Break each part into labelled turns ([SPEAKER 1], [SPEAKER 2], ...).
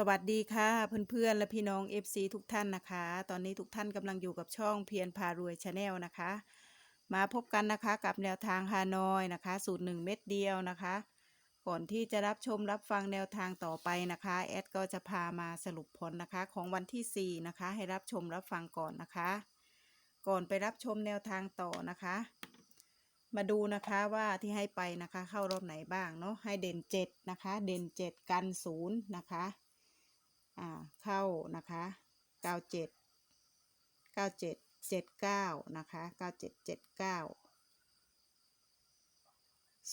[SPEAKER 1] สวัสดีค่ะเพื่อนๆและพี่น้อง FC ทุกท่านนะคะ ตอนนี้ทุกท่านกำลังอยู่กับช่องเพียรพารวยชาแนลนะคะ มาพบกันนะคะกับแนวทางฮานอยนะคะ สูตร1เม็ดเดียวนะคะ ก่อนที่จะรับชมรับฟังแนวทางต่อไปนะคะแอดก็จะพามาสรุปผลนะคะของวันที่ 4 นะคะ ให้รับชมรับฟังก่อนนะคะ ก่อนไปรับชมแนวทางต่อนะคะ มาดูนะคะว่าที่ให้ไปนะคะ เข้ารอบไหนบ้างเนาะให้เด่น 7 นะคะ เด่น 7 กัน 0 นะคะ อ่าเข้านะคะเก้าเจ็ดเก้าเจ็ดเจ็ดเก้านะคะเก้าเจ็ดเจ็ดเก้า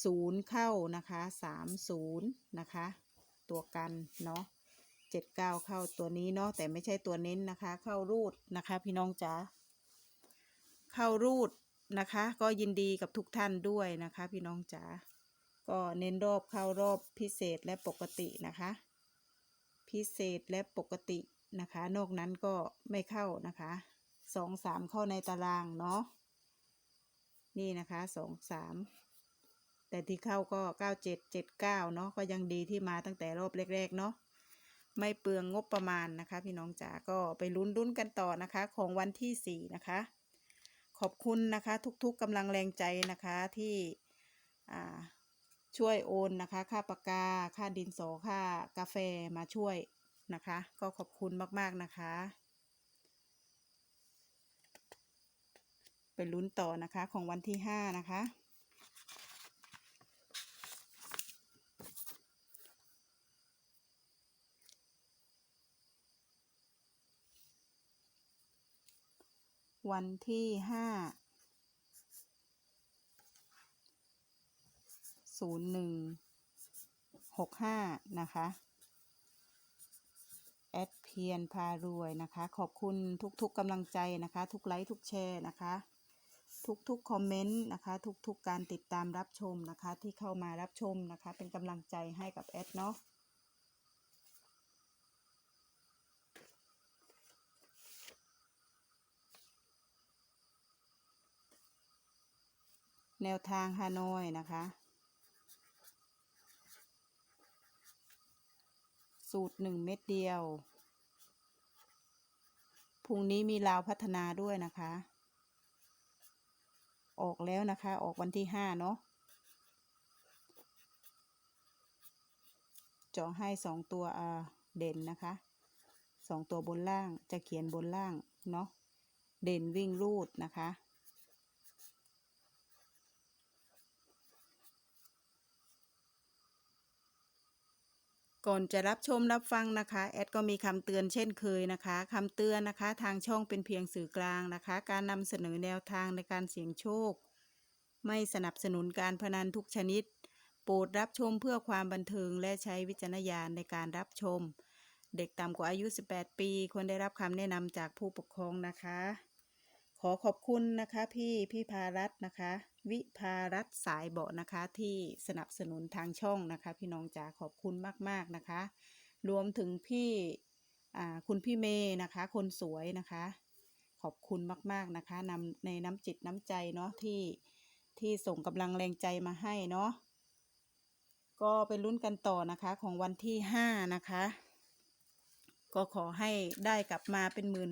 [SPEAKER 1] ศูนย์เข้านะคะสามศูนย์นะคะ ตัวกันเนาะเจ็ดเก้าเข้าตัวนี้เนาะแต่ไม่ใช่ตัวเน้นนะคะ เข้ารูดนะคะพี่น้องจ๋าเข้ารูดนะคะ ก็ยินดีกับทุกท่านด้วยนะคะ พี่น้องจ๋าก็เน้นรอบเข้ารอบพิเศษและปกตินะคะ พิเศษและปกตินะคะ นอกนั้นก็ไม่เข้านะคะสองสามเข้าในตารางเนาะนี่นะคะสองสามแต่ที่เข้าก็เก้าเจ็ดเจ็ดเก้าเนาะก็ยังดีที่มาตั้งแต่รอบแรก ๆ เนาะไม่เปลืองงบประมาณนะคะ พี่น้องจ๋าก็ไปลุ้นลุ้นกันต่อนะคะ ของวันที่สี่นะคะ ขอบคุณนะคะ ทุกๆกำลังแรงใจนะคะที่อ่า ช่วยโอนนะคะ ค่าปากกา ค่าดินสอ ค่ากาแฟมาช่วยนะคะ ก็ขอบคุณมาก ๆ นะคะไปลุ้นต่อนะคะของวันที่ห้านะคะวันที่ห้า ศูนย์หนึ่งหกห้านะคะ แอดเพียนพารวยนะคะ ขอบคุณทุกๆกำลังใจนะคะ ทุกไลค์ทุกแชร์นะคะ ทุกๆคอมเมนต์นะคะ ทุกๆการติดตามรับชมนะคะ ที่เข้ามารับชมนะคะ เป็นกำลังใจให้กับแอดเนาะแนวทางฮานอยนะคะ สูตรหนึ่งเม็ดเดียวพรุ่งนี้มีลาวพัฒนาด้วยนะคะ ออกแล้วนะคะ ออกวันที่ห้าเนาะเจาะให้สองตัวเด่นนะคะสองตัวบนล่างจะเขียนบนล่างเนาะเด่นวิ่งรูดนะคะ ก่อนจะรับชมรับฟังนะคะ แอดก็มีคำเตือนเช่นเคยนะคะคำเตือนนะคะ ทางช่องเป็นเพียงสื่อกลางนะคะ การนำเสนอแนวทางในการเสี่ยงโชค ไม่สนับสนุนการพนันทุกชนิด โปรดรับชมเพื่อความบันเทิงและใช้วิจารณญาณในการรับชม เด็กต่ำกว่าอายุ 18 ปีควรได้รับคำแนะนำจากผู้ปกครองนะคะ ขอขอบคุณนะคะพี่พี่พารัตน์นะคะ วิพารัตสายเบาะนะคะ ที่สนับสนุนทางช่องนะคะ พี่น้องจ๋าขอบคุณมากๆนะคะ รวมถึงพี่คุณพี่เมย์นะคะ คนสวยนะคะ ขอบคุณมากๆนะคะนำในน้ำจิตน้ำใจเนาะที่ที่ส่งกำลังแรงใจมาให้เนาะก็ไปลุ้นกันต่อนะคะของวันที่ห้านะคะ ก็ขอให้ได้กลับมาเป็นหมื่น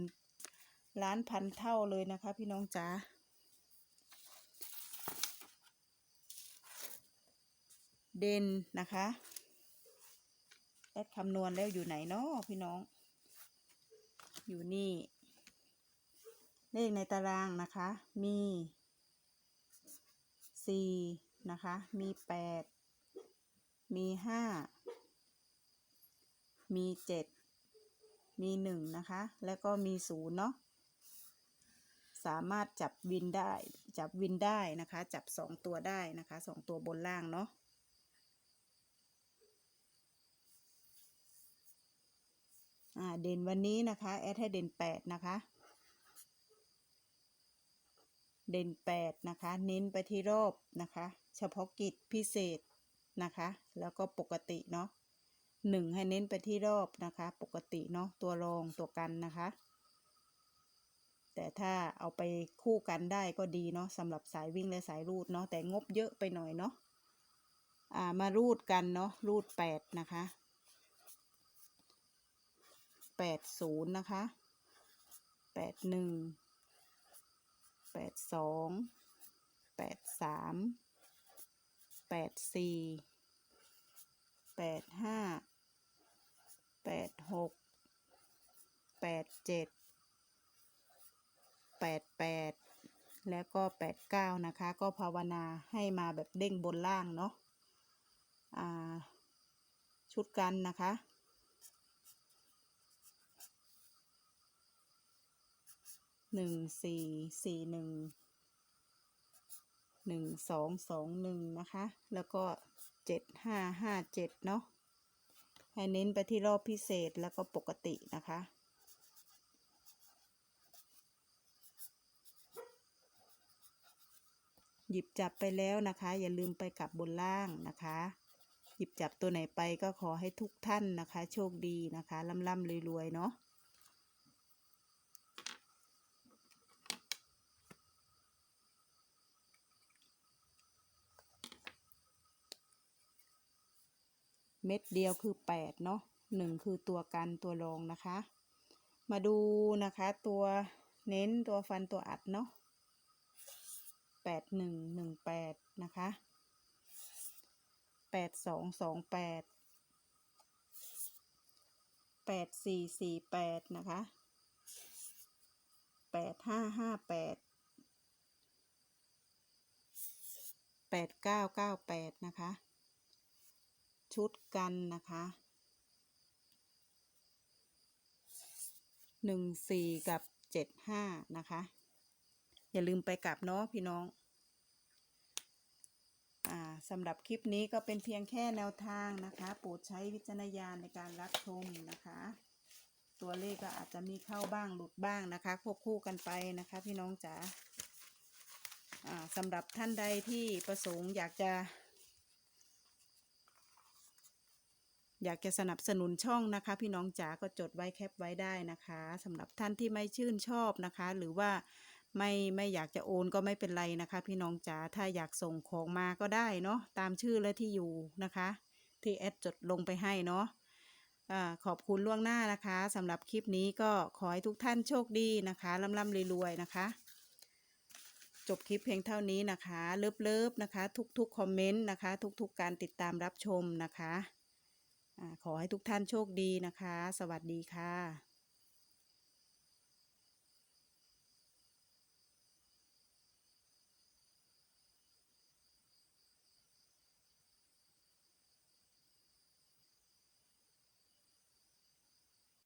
[SPEAKER 1] ล้านพันเท่าเลยนะคะ พี่น้องจ๋า เด่นนะคะแอดคำนวณแล้วอยู่ไหนเนาะพี่น้อง อยู่นี่ เลขในตารางนะคะ มีสี่นะคะ มีแปดมีห้ามีเจ็ดมีหนึ่งนะคะ แล้วก็มีศูนย์เนาะสามารถจับวินได้ จับวินได้นะคะ จับสองตัวได้นะคะสองตัวบนล่างเนาะ อ่าเด่นวันนี้นะคะแอดให้เด่นแปดนะคะ เด่นแปดนะคะ เน้นไปที่รอบนะคะ เฉพาะกิจพิเศษนะคะ แล้วก็ปกติเนาะหนึ่งให้เน้นไปที่รอบนะคะ ปกติเนาะตัวรองตัวกันนะคะ แต่ถ้าเอาไปคู่กันได้ก็ดีเนาะสำหรับสายวิ่งและสายรูดเนาะแต่งบเยอะไปหน่อยเนาะอ่ามารูดกันเนาะรูดแปดนะคะ ปดศูนย์นะคะแปดหนึ่งแปดสองแปดสามแปดสี่แปดห้าแปดหกแปดเจ็ดแปดแปดแล้วก็แปดเก้านะคะ ก็ภาวนาให้มาแบบเด้งบนล่างเนาะชุดกันนะคะ หนึ่งสี่สี่หนึ่งหนึ่งสองสองหนึ่งนะคะ แล้วก็เจ็ดห้าห้าเจ็ดเนาะให้เน้นไปที่รอบพิเศษแล้วก็ปกตินะคะหยิบจับไปแล้วนะคะ อย่าลืมไปกลับบนล่างนะคะ หยิบจับตัวไหนไปก็ขอให้ทุกท่านนะคะ โชคดีนะคะร่ำร่ำรวยๆเนาะ เม็ดเดียวคือแปดเนาะหนึ่งคือตัวกันตัวรองนะคะ มาดูนะคะตัวเน้นตัวฟันตัวอัดเนาะแปดหนึ่งหนึ่งแปดนะคะแปดสองสองแปดแปดสี่สี่แปดนะคะแปดห้าห้าแปดแปดเก้าเก้าแปดนะคะ ชุดกันนะคะหนึ่งสี่กับเจ็ดห้านะคะ อย่าลืมไปกลับเนาะพี่น้องอ่าสำหรับคลิปนี้ก็เป็นเพียงแค่แนวทางนะคะโปรดใช้วิจารณญาณในการรับชมนะคะ ตัวเลขก็อาจจะมีเข้าบ้างหลุดบ้างนะคะควบคู่กันไปนะคะพี่น้องจ๋าอ่าสำหรับท่านใดที่ประสงค์อยากจะ อยากจะสนับสนุนช่องนะคะ พี่น้องจ๋าก็จดไว้แคปไว้ได้นะคะสำหรับท่านที่ไม่ชื่นชอบนะคะ หรือว่าไม่ไม่อยากจะโอนก็ไม่เป็นไรนะคะ พี่น้องจ๋าถ้าอยากส่งของมาก็ได้เนาะตามชื่อและที่อยู่นะคะ ที่แอดจดลงไปให้เนาะอขอบคุณล่วงหน้านะคะสำหรับคลิปนี้ก็ขอให้ทุกท่านโชคดีนะคะร่ำร่ำรวยๆนะคะ จบคลิปเพียงเท่านี้นะคะ เลิฟๆนะคะ ทุกๆคอมเมนต์นะคะ ทุกๆการติดตามรับชมนะคะ ขอให้ทุกท่านโชคดีนะคะ สวัสดีค่ะ